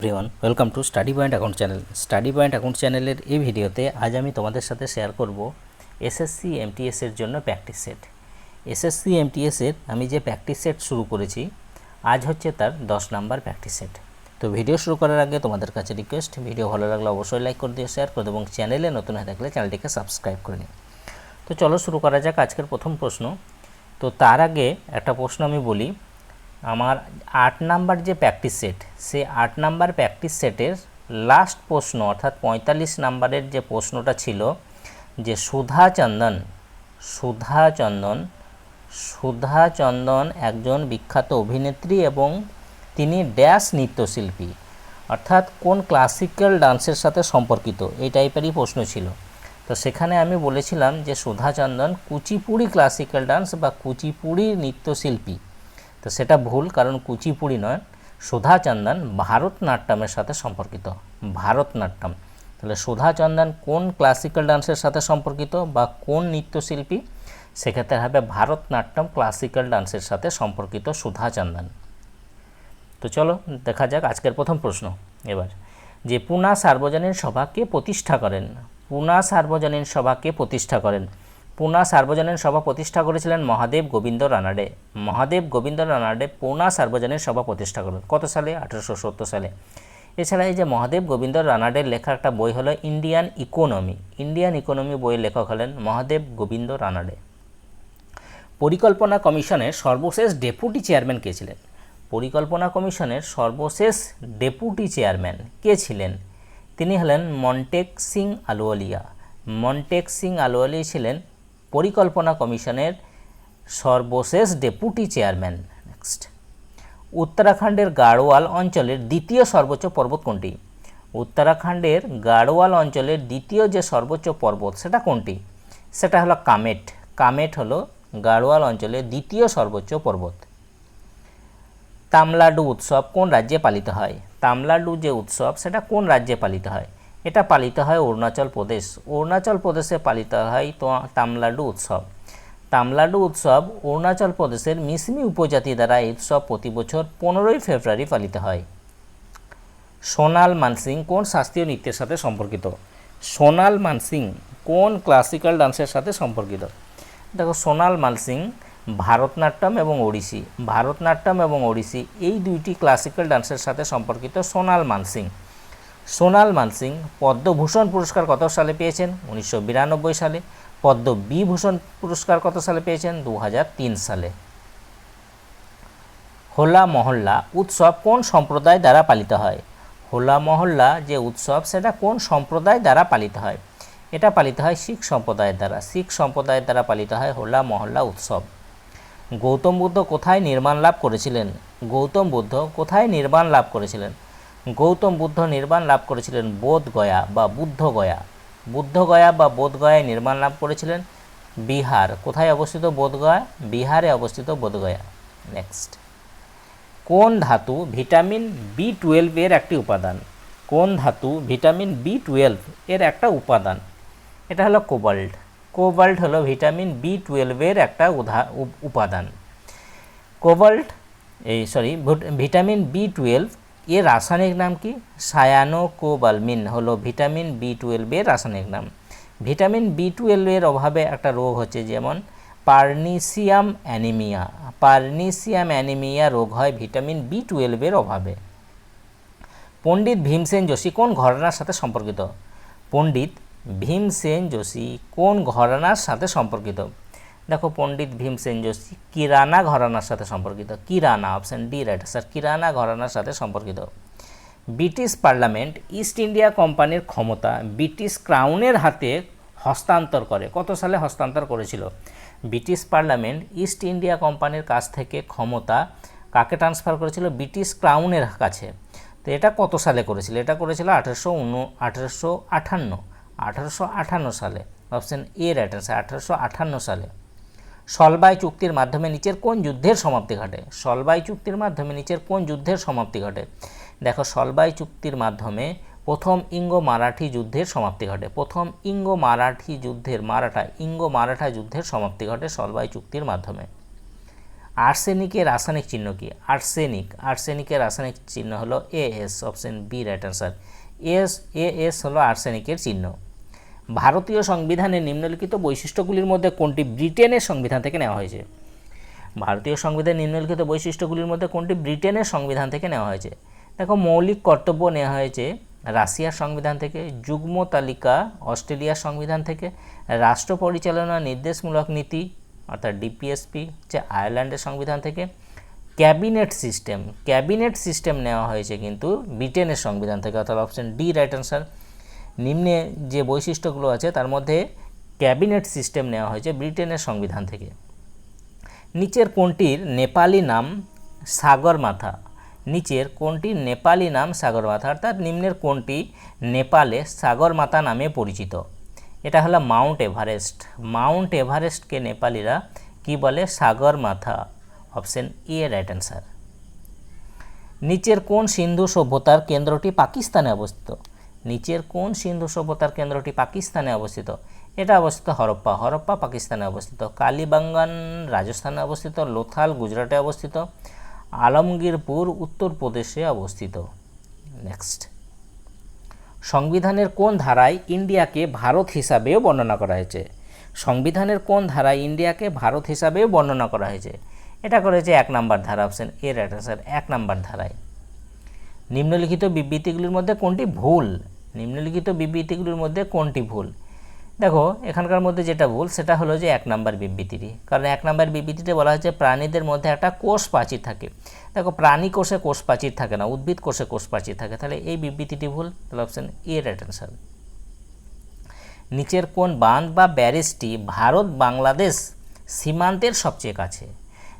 Everyone welcome to study point account channel study point account চ্যানেলের এই ভিডিওতে আজ আমি তোমাদের সাথে শেয়ার করব এসএসসি এমটিএস এর জন্য প্র্যাকটিস সেট এসএসসি এমটিএস এর আমি যে প্র্যাকটিস সেট শুরু করেছি, আজ হচ্ছে তার দশ নাম্বার প্র্যাকটিস সেট তো ভিডিও শুরু করার আগে তোমাদের কাছে রিকোয়েস্ট ভিডিও ভালো লাগলে অবশ্যই লাইক করে দিও শেয়ার করে দিও এবং চ্যানেলে নতুন হয়ে থাকলে চ্যানেলটিকে সাবস্ক্রাইব করে নিও। তো চলো শুরু করা যাক আজকের প্রথম প্রশ্ন। তো তার আগে একটা প্রশ্ন আমি বলি আমার আট নাম্বার যে প্র্যাকটিস সেট সে আট নাম্বার প্র্যাকটিস সেটের লাস্ট প্রশ্ন, অর্থাৎ পঁয়তাল্লিশ নাম্বারের যে প্রশ্নটা ছিল, যে সুধা চন্দন সুধা চন্দন সুধা চন্দন একজন বিখ্যাত অভিনেত্রী এবং তিনি ড্যাশ নৃত্যশিল্পী, অর্থাৎ কোন ক্লাসিক্যাল ডান্সের সাথে সম্পর্কিত, এই টাইপেরই প্রশ্ন ছিল। তো সেখানে আমি বলেছিলাম যে সুধা চন্দন কুচিপুড়ি ক্লাসিক্যাল ডান্স বা কুচিপুড়ি নৃত্যশিল্পী। তো সেটা ভুল, কারণ কুচিপুড়ি নয় সুধা চন্দন ভারতনাট্যমের সাথে সম্পর্কিত, ভারতনাট্যম। তাহলে সুধা চন্দন কোন ক্লাসিক্যাল ডান্সের সাথে সম্পর্কিত বা কোন নৃত্যশিল্পী? সেক্ষেত্রে হবে ভারতনাট্যম ক্লাসিক্যাল ডান্সের সাথে সম্পর্কিত সুধা চন্দন তো চলো দেখা যাক আজকের প্রথম প্রশ্ন এবার। যে পুনা সার্বজনীন সভা কে প্রতিষ্ঠা করেন? পুনা সার্বজনীন সভা কে প্রতিষ্ঠা করেন? পুনা সার্বজনীন সভা প্রতিষ্ঠা করেছিলেন মহাদেব গোবিন্দ রানাডে। মহাদেব গোবিন্দ রানাডে পুনা সার্বজনীন সভা প্রতিষ্ঠা করেন। কত সালে? আঠেরোশো সত্তর সালে। এছাড়া এই যে মহাদেব গোবিন্দ রানাডের লেখা একটা বই হলো ইন্ডিয়ান ইকোনমি। ইন্ডিয়ান ইকোনমি বইয়ের লেখক হলেন মহাদেব গোবিন্দ রানাডে। পরিকল্পনা কমিশনের সর্বশেষ ডেপুটি চেয়ারম্যান কে ছিলেন? পরিকল্পনা কমিশনের সর্বশেষ ডেপুটি চেয়ারম্যান কে ছিলেন? তিনি হলেন মন্টেক সিং আলুয়ালিয়া মন্টেক সিং আলুয়ালি ছিলেন পরিকল্পনা কমিশনের সর্বশেষ ডেপুটি চেয়ারম্যান। নেক্সট। উত্তরাখণ্ডের গাড়োয়াল অঞ্চলের দ্বিতীয় সর্বোচ্চ পর্বত কোনটি? উত্তরাখণ্ডের গাড়োয়াল অঞ্চলের দ্বিতীয় যে সর্বোচ্চ পর্বত, সেটা কোনটি? সেটা হলো কামেট। কামেট হলো গাড়োয়াল অঞ্চলের দ্বিতীয় সর্বোচ্চ পর্বত। তামলাডু উৎসব কোন রাজ্যে পালিত হয়? তামলাডু যে উৎসব, সেটা কোন রাজ্যে পালিত হয়? এটা পালিত হয় অরুণাচল প্রদেশ। অরুণাচল প্রদেশে পালিত হয় তো তামলাডু উৎসব। তামলাডু উৎসব অরুণাচল প্রদেশের মিসমি উপজাতি দ্বারা এই উৎসব প্রতি বছর পনেরোই ফেব্রুয়ারি পালিত হয়। সোনাল মানসিং কোন শাস্ত্রীয় নৃত্যের সাথে সম্পর্কিত? সোনাল মানসিং কোন ক্লাসিক্যাল ডান্সের সাথে সম্পর্কিত? দেখো, সোনাল মানসিং, ভারতনাট্যম এবং ওড়িশি। ভারতনাট্যম এবং ওড়িশি এই দুইটি ক্লাসিক্যাল ডান্সের সাথে সম্পর্কিত সোনাল মানসিং। সোনাল মানসিং পদ্মভূষণ পুরস্কার কত সালে পেয়েছেন? উনিশশো বিরানব্বই সালে। পদ্ম বিভূষণ পুরস্কার কত সালে পেয়েছেন? দু হাজার তিন সালে। হোলা মহল্লা উৎসব কোন সম্প্রদায় দ্বারা পালিত হয়? হোলা মহল্লা যে উৎসব, সেটা কোন সম্প্রদায় দ্বারা পালিত হয়? এটা পালিত হয় শিখ সম্প্রদায়ের দ্বারা। শিখ সম্প্রদায়ের দ্বারা পালিত হয় হোলা মহল্লা উৎসব। গৌতম বুদ্ধ কোথায় নির্মাণ লাভ করেছিলেন? গৌতম বুদ্ধ কোথায় নির্মাণ লাভ করেছিলেন? গৌতম বুদ্ধ নির্মাণ লাভ করেছিলেন বোধগয়া বা বুদ্ধগয়া বুদ্ধগয়া বা বোধগয়ায় নির্মাণ লাভ করেছিলেন বিহার। কোথায় অবস্থিত বোধগয়া বিহারে অবস্থিত বোধগয়া নেক্সট কোন ধাতু ভিটামিন বি টুয়েলভ এর একটি উপাদান? কোন ধাতু ভিটামিন বি টুয়েলভ এর একটা উপাদান? এটা হলো কোবাল্ট। কোবাল্ট হলো ভিটামিন বি টুয়েলভের একটা উপাদান। কোবাল্ট, এই সরি ভিটামিন বি টুয়েলভ এর রাসায়নিক নাম কি সায়ানোকোবালমিন হলো ভিটামিন বি টুয়েলভের রাসায়নিক নাম ভিটামিন বি টুয়েলভের অভাবে একটা রোগ হচ্ছে যেমন পার্নিসিয়াম অ্যানিমিয়া পার্নিসিয়াম অ্যানিমিয়া রোগ হয় ভিটামিন বি টুয়েলভের অভাবে পণ্ডিত ভীমসেন যোশী কোন ঘরানার সাথে সম্পর্কিত পণ্ডিত ভীমসেন যোশী কোন ঘরানার সাথে সম্পর্কিত দেখো পণ্ডিত ভীমসেন যোশী, কিরানা ঘরানার সাথে সম্পর্কিত। Kirana option D right sir Kirana ঘরানার সাথে সম্পর্কিত। ব্রিটিশ পার্লামেন্ট ইস্ট ইন্ডিয়া কোম্পানির ক্ষমতা ব্রিটিশ ক্রাউনের হাতে হস্তান্তর করে। কত সালে হস্তান্তর করেছিল? ব্রিটিশ পার্লামেন্ট ইস্ট ইন্ডিয়া কোম্পানির কাছ থেকে ক্ষমতা কাকে ট্রান্সফার করেছিল? ব্রিটিশ ক্রাউনের কাছে। তো এটা কত সালে করেছিল? এটা করেছিল আঠেরোশো উনো, আঠেরোশো আঠান্ন। আঠারোশো আঠান্ন সালে। অপশান এ রাইট অ্যান্সার আঠারোশো আঠান্ন সালে। সলবাই চুক্তির মাধ্যমে নিচের কোন যুদ্ধের সমাপ্তি ঘটে? সলবাই চুক্তির মাধ্যমে নিচের কোন যুদ্ধের সমাপ্তি ঘটে? দেখো সলবাই চুক্তির মাধ্যমে প্রথম ইঙ্গো মারাঠি যুদ্ধের সমাপ্তি ঘটে। প্রথম ইঙ্গো মারাঠি যুদ্ধের মারাঠা ইঙ্গো মারাঠা যুদ্ধের সমাপ্তি ঘটে সলবাই চুক্তির মাধ্যমে। আর্সেনিকের রাসায়নিক চিহ্ন কি? আর্সেনিক। আর্সেনিকের রাসায়নিক চিহ্ন হলো A S option B right answer is A S হলো আর্সেনিকের চিহ্ন। ভারতীয় সংবিধানের নিম্নলিখিত বৈশিষ্ট্যগুলির মধ্যে কোনটি ব্রিটেনের সংবিধান থেকে নেওয়া হয়েছে? ভারতীয় সংবিধানের নিম্নলিখিত বৈশিষ্ট্যগুলির মধ্যে কোনটি ব্রিটেনের সংবিধান থেকে নেওয়া হয়েছে? দেখো, মৌলিক কর্তব্য নেওয়া হয়েছে রাশিয়ার সংবিধান থেকে, যুগ্ম তালিকা অস্ট্রেলিয়ার সংবিধান থেকে, রাষ্ট্র পরিচালনা নির্দেশমূলক নীতি, অর্থাৎ ডিপিএসপি হচ্ছে আয়ারল্যান্ডের সংবিধান থেকে, ক্যাবিনেট সিস্টেম। ক্যাবিনেট সিস্টেম নেওয়া হয়েছে কিন্তু ব্রিটেনের সংবিধান থেকে, অর্থাৎ অপশন ডি, রাইট অ্যান্সার। নিম্নে যে বৈশিষ্ট্যগুলো আছে, তার মধ্যে ক্যাবিনেট সিস্টেম নেওয়া হয়েছে ব্রিটেনের সংবিধান থেকে। নিচের কোনটির নেপালি নাম সাগরমাথা? নিচের কোনটির নেপালি নাম সাগরমাথা? অর্থাৎ নিম্নের কোনটি নেপালে সাগরমাথা নামে পরিচিত? এটা হলো মাউন্ট এভারেস্ট। মাউন্ট এভারেস্টকে নেপালিরা কি বলে? Sagarmatha. Option A, right answer. নিচের কোন সিন্ধু সভ্যতার কেন্দ্রটি পাকিস্তানে অবস্থিত? নিচের কোন সিন্ধু সভ্যতার কেন্দ্রটি পাকিস্তানে অবস্থিত? এটা অবস্থিত হরপ্পা। হরপ্পা পাকিস্তানে অবস্থিত। কালীবাঙ্গান রাজস্থানে অবস্থিত। লোথাল গুজরাটে অবস্থিত। আলমগীরপুর উত্তরপ্রদেশে অবস্থিত। নেক্সট সংবিধানের কোন ধারায় ইন্ডিয়াকে ভারত হিসাবেও বর্ণনা করা হয়েছে? সংবিধানের কোন ধারায় ইন্ডিয়াকে ভারত হিসাবেও বর্ণনা করা হয়েছে? এটা করেছে এক নাম্বার ধারা অপশন এর আনসার এক নাম্বার ধারায়। নিম্নলিখিত বিবৃতিগুলির মধ্যে কোনটি ভুল? নিম্নলিখিত বিবৃতিগুলির মধ্যে কোনটি ভুল? দেখো, এখানকার মধ্যে যেটা ভুল, সেটা হলো যে এক নাম্বার বিবৃতিটি। কারণ এক নাম্বার বিবৃতিতে বলা হয়েছে প্রাণীদের মধ্যে একটা কোষ প্রাচীর থাকে। দেখো, প্রাণী কোষে কোষ প্রাচীর থাকে না, উদ্ভিদ কোষে কোষ প্রাচীর থাকে। তাহলে এই বিবৃতিটি ভুল? তাহলে অপশন এ রাইট অ্যান্সার নিচের কোন বাঁধ বা ব্যারেজটি ভারত বাংলাদেশ সীমান্তের সবচেয়ে কাছে?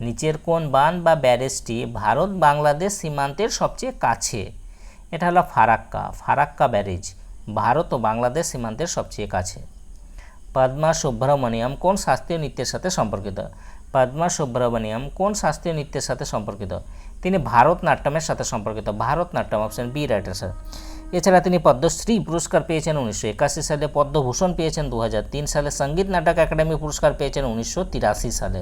নিচের কোন বাঁধ বা ব্যারেজটি ভারত বাংলাদেশ সীমান্তের সবচেয়ে কাছে? এটা হলো ফারাক্কা ফারাক্কা ব্যারেজ। ভারত ও বাংলাদেশ সীমান্তের সবচেয়ে কাছে। পদ্মা সুব্রমণিয়াম কোন শাস্ত্রীয় নৃত্যের সাথে সম্পর্কিত? পদ্মা সুব্রমণিয়াম কোন শাস্ত্রীয় নৃত্যের সাথে সম্পর্কিত? তিনি ভারতনাট্যমের সাথে সম্পর্কিত। Bharatanatyam option B right answer এছাড়া তিনি পদ্মশ্রী পুরস্কার পেয়েছেন উনিশশো একাশি সালে, পদ্মভূষণ পেয়েছেন দু হাজার তিন সালে, সংগীত নাটক একাডেমি পুরস্কার পেয়েছেন উনিশশো তিরাশি সালে।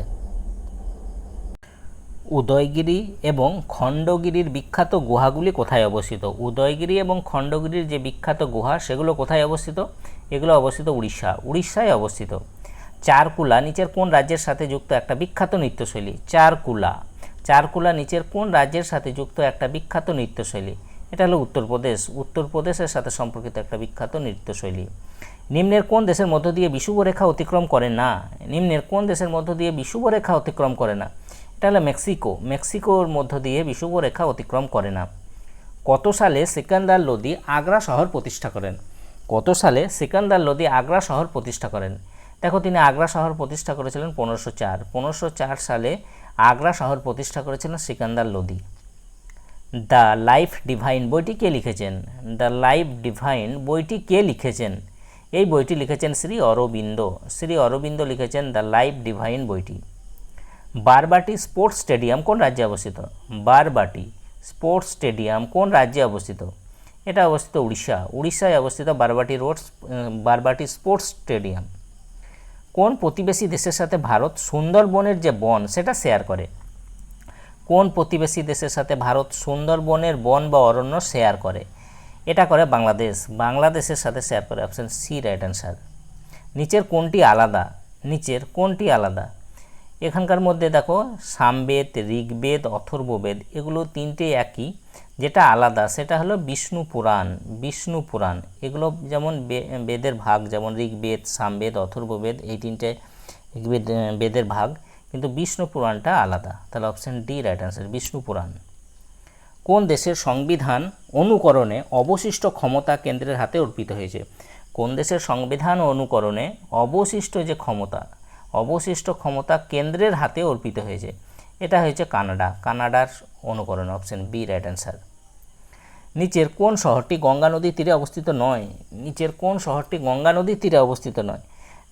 উদয়গিরি এবং খণ্ডগিরির বিখ্যাত গুহাগুলি কোথায় অবস্থিত? উদয়গিরি এবং খণ্ডগিরির যে বিখ্যাত গুহা, সেগুলো কোথায় অবস্থিত? এগুলো অবস্থিত উড়িষ্যা। উড়িষ্যায় অবস্থিত। চারকুলা নিচের কোন রাজ্যের সাথে যুক্ত একটা বিখ্যাত নৃত্যশৈলী? চারকুলা। চারকুলা নিচের কোন রাজ্যের সাথে যুক্ত একটা বিখ্যাত নৃত্যশৈলী? এটা হলো উত্তরপ্রদেশ। উত্তরপ্রদেশের সাথে সম্পর্কিত একটা বিখ্যাত নৃত্যশৈলী। নিম্নের কোন দেশের মধ্য দিয়ে বিষুব রেখা অতিক্রম করে না? নিম্নের কোন দেশের মধ্য দিয়ে বিষুব রেখা অতিক্রম করে না? এটা হলো মেক্সিকো। মেক্সিকোর মধ্য দিয়ে বিষুব রেখা অতিক্রম করে না। কত সালে সিকান্দার লোদি আগ্রা শহর প্রতিষ্ঠা করেন? কত সালে সিকান্দার লোদি আগ্রা শহর প্রতিষ্ঠা করেন? দেখো, তিনি আগ্রা শহর প্রতিষ্ঠা করেছিলেন পনেরোশো চার। পনেরোশো চার সালে আগ্রা শহর প্রতিষ্ঠা করেছিলেন Sikandar Lodi. The Life Divine বইটি কে লিখেছেন? দ্য লাইফ ডিভাইন বইটি কে লিখেছেন? এই বইটি লিখেছেন শ্রী অরবিন্দ। শ্রী অরবিন্দ লিখেছেন দ্য লাইফ ডিভাইন বইটি। বারবাটি স্পোর্টস স্টেডিয়াম কোন রাজ্যে অবস্থিত? বারবাটি স্পোর্টস স্টেডিয়াম কোন রাজ্যে অবস্থিত? এটা অবস্থিত উড়িষ্যা। উড়িষ্যায় অবস্থিত Barabati road Barabati sports stadium. কোন প্রতিবেশী দেশের সাথে ভারত সুন্দরবনের যে বন, সেটা শেয়ার করে? কোন প্রতিবেশী দেশের সাথে ভারত সুন্দরবনের বন বা অরণ্য শেয়ার করে? এটা করে বাংলাদেশ। বাংলাদেশের সাথে শেয়ার করে অপশন সি, রাইট অ্যান্সার। নিচের কোনটি আলাদা? নিচের কোনটি আলাদা? এখানকার মধ্যে দেখো সামবেদ, ঋগ্বেদ, অথর্ববেদ, এগুলো তিনটে একই, যেটা আলাদা, সেটা হলো বিষ্ণু পুরাণ বিষ্ণু পুরাণ। এগুলো যেমন বেদের ভাগ, যেমন ঋগ্বেদ, সামবেদ, অথর্ববেদ, এই তিনটে বেদ বেদের ভাগ, কিন্তু বিষ্ণু পুরাণটা আলাদা। তাহলে option D right answer Vishnu Purana. কোন দেশের সংবিধান অনুকরণে অবশিষ্ট ক্ষমতা কেন্দ্রের হাতে অর্পিত হয়েছে? কোন দেশের সংবিধান অনুকরণে অবশিষ্ট যে ক্ষমতা অবশিষ্ট ক্ষমতা কেন্দ্রের হাতে অর্পিত হয়েছে। এটা হয়েছে কানাডা। কানাডার অনুকরণ অপশন বি রাইট অ্যান্সার নিচের কোন শহরটি গঙ্গা নদীর তীরে অবস্থিত নয়? নিচের কোন শহরটি গঙ্গা নদীর তীরে অবস্থিত নয়?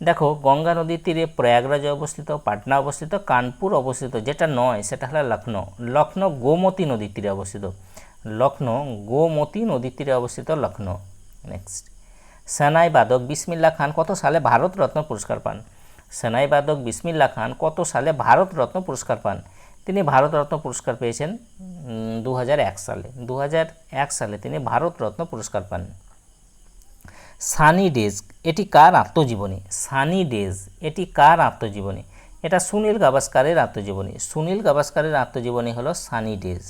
দেখো, গঙ্গা নদীর তীরে প্রয়াগরাজে অবস্থিত পাটনা অবস্থিত, কানপুর অবস্থিত, যেটা নয়, সেটা হলো লখনৌ লখনৌ গোমতী নদীর তীরে অবস্থিত। লখনৌ গোমতী নদীর তীরে অবস্থিত লখনৌ নেক্সট সানাই বাদক বিসমিল্লা খান কত সালে ভারত রত্ন পুরস্কার পান? সেনাই বাদক বিসমিল্লা খান কত সালে ভারত রত্ন পুরস্কার পান? তিনি ভারতরত্ন পুরস্কার পেয়েছেন দু সালে। দু সালে তিনি ভারতরত্ন পুরস্কার পান। সানি ডেজ, এটি কার আত্মজীবনী? সানি ডেজ, এটি কার আত্মজীবনী? এটা সুনীল গাভাস্কারের আত্মজীবনী। সুনীল গাভাস্কারের আত্মজীবনী হলো সানি ডেজ।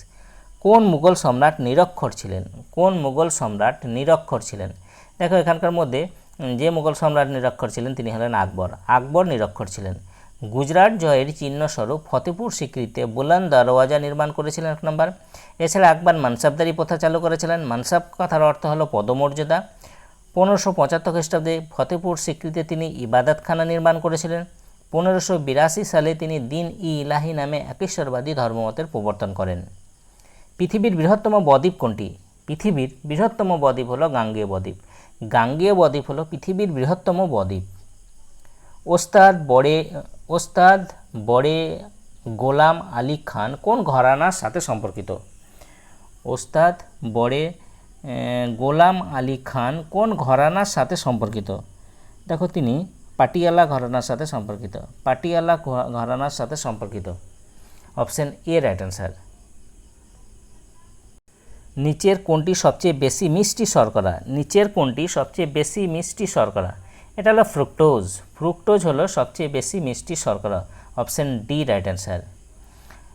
কোন মুঘল সম্রাট নিরক্ষর ছিলেন? কোন মুঘল সম্রাট নিরক্ষর ছিলেন? দেখো এখানকার মধ্যে যে মুঘল সম্রাট নিরক্ষর ছিলেন তিনি হলেন আকবর। আকবর নিরক্ষর ছিলেন। গুজরাট জয়ের চিহ্নস্বরূপ ফতেপুর স্বীকৃতিতে বুলন্দ দরওয়াজা নির্মাণ করেছিলেন এক নম্বর। এছাড়া আকবর মানসাবদারি প্রথা চালু করেছিলেন। মানসাব কথার অর্থ হলো পদমর্যাদা। পনেরোশো পঁচাত্তর খ্রিস্টাব্দে ফতেপুর স্বীকৃতিতে তিনি ইবাদতখানা নির্মাণ করেছিলেন। পনেরোশো বিরাশি সালে তিনি দিন ই ইলাহি নামে একেশ্বরবাদী ধর্মমতের প্রবর্তন করেন। পৃথিবীর বৃহত্তম বদ্বীপ কোনটি? পৃথিবীর বৃহত্তম বদ্বীপ হলো গাঙ্গেয় বদ্বীপ। গাঙ্গেয় বদ্বীপ হলো পৃথিবীর বৃহত্তম বদ্বীপ। ওস্তাদ বড়ে ওস্তাদ বড়ে গোলাম আলী খান কোন ঘরানার সাথে সম্পর্কিত? ওস্তাদ বড়ে গোলাম আলী খান কোন ঘরানার সাথে সম্পর্কিত? দেখো তিনি পাটিয়ালা ঘরানার সাথে সম্পর্কিত। পাটিয়ালা ঘরানার সাথে সম্পর্কিত। Option A, right answer. নিচের কোনটি সবচেয়ে বেশি মিষ্টি শর্করা? নিচের কোনটি সবচেয়ে বেশি মিষ্টি শর্করা? এটা হলো ফ্রুক্টোজ ফ্রুক্টোজ হলো সবচেয়ে বেশি মিষ্টি শর্করা। Option D right answer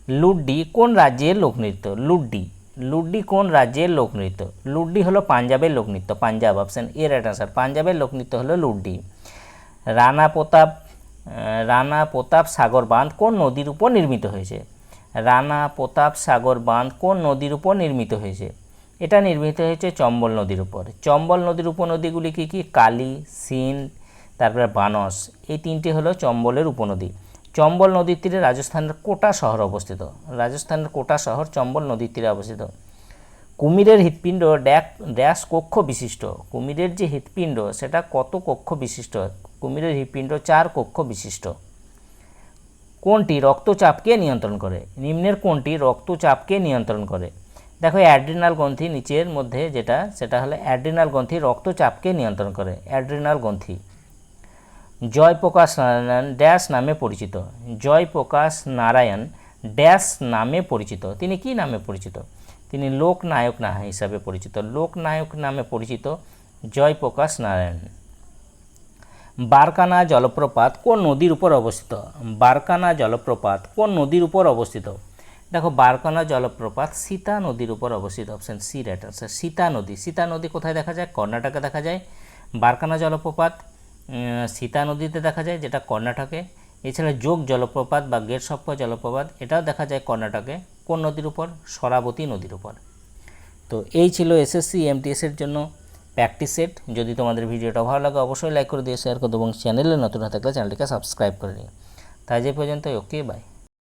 Luddi কোন রাজ্যের লোকনৃত্য? লুড্ডি। লুড্ডি কোন রাজ্যের লোকনৃত্য? লুড্ডি হলো পাঞ্জাবের লোকনৃত্য। Punjab option A right answer পাঞ্জাবের লোকনৃত্য হলো লুড্ডি। রানা প্রতাপ রানা প্রতাপ সাগর বাঁধ কোন নদীর উপর নির্মিত হয়েছে? রানা প্রতাপ সাগর বাঁধ কোন নদীর উপর নির্মিত হয়েছে? এটা নির্মিত হয়েছে চম্বল নদীর উপর। চম্বল নদীর উপনদীগুলি কী কী? কালী, সিন, তারপরে বানস। এই তিনটি হলো চম্বলের উপনদী। চম্বল নদীর তীরে রাজস্থানের কোটা শহর অবস্থিত। রাজস্থানের কোটা শহর চম্বল নদীর তীরে অবস্থিত। কুমিরের হৃৎপিণ্ড ড্যাক, ড্যাশ কক্ষ বিশিষ্ট। কুমিরের যে হৃৎপিণ্ড, সেটা কত কক্ষ বিশিষ্ট? কুমিরের হৃৎপিণ্ড চার কক্ষ বিশিষ্ট। কোনটি রক্তচাপকে নিয়ন্ত্রণ করে? নিম্নের কোনটি রক্তচাপকে নিয়ন্ত্রণ করে? দেখো, অ্যাড্রিনাল গ্রন্থি নিচের মধ্যে যেটা, সেটা হলো অ্যাড্রিনাল গ্রন্থি রক্তচাপকে নিয়ন্ত্রণ করে। অ্যাড্রিনাল গ্রন্থি। জয়প্রকাশ নারায়ণ ড্যাশ নামে পরিচিত। জয়প্রকাশ নারায়ণ ড্যাশ নামে পরিচিত। তিনি কি নামে পরিচিত? তিনি লোকনায়ক না হিসাবে পরিচিত। লোকনায়ক নামে পরিচিত জয়প্রকাশ নারায়ণ। বারকানা জলপ্রপাত কোন নদীর উপর অবস্থিত? বারকানা জলপ্রপাত কোন নদীর উপর অবস্থিত? দেখো, বারকানা জলপ্রপাত সীতা নদীর উপর অবস্থিত। Option C right answer Sita নদী। সীতা নদী কোথায় দেখা যায়? কর্ণাটকে দেখা যায়। বারকানা জলপ্রপাত সীতা নদীতে দেখা যায়, যেটা কর্ণাটকে। এছাড়া যোগ জলপ্রপাত বা গেট সপ্প জলপ্রপাত, এটাও দেখা যায় কর্ণাটকে। কোন নদীর উপর? সরাবতী নদীর উপর। তো এই ছিল এসএসসি এমটিএস এর জন্য। প্র্যাকটিস সেট যদি তোমাদের ভিডিওটা ভালো লাগে, অবশ্যই লাইক করে দিয়ে শেয়ার করে এবং চ্যানেলে নতুন হয়ে থাকলে চ্যানেলটিকে সাবস্ক্রাইব করে নিও। তাই যে পর্যন্ত ওকে বাই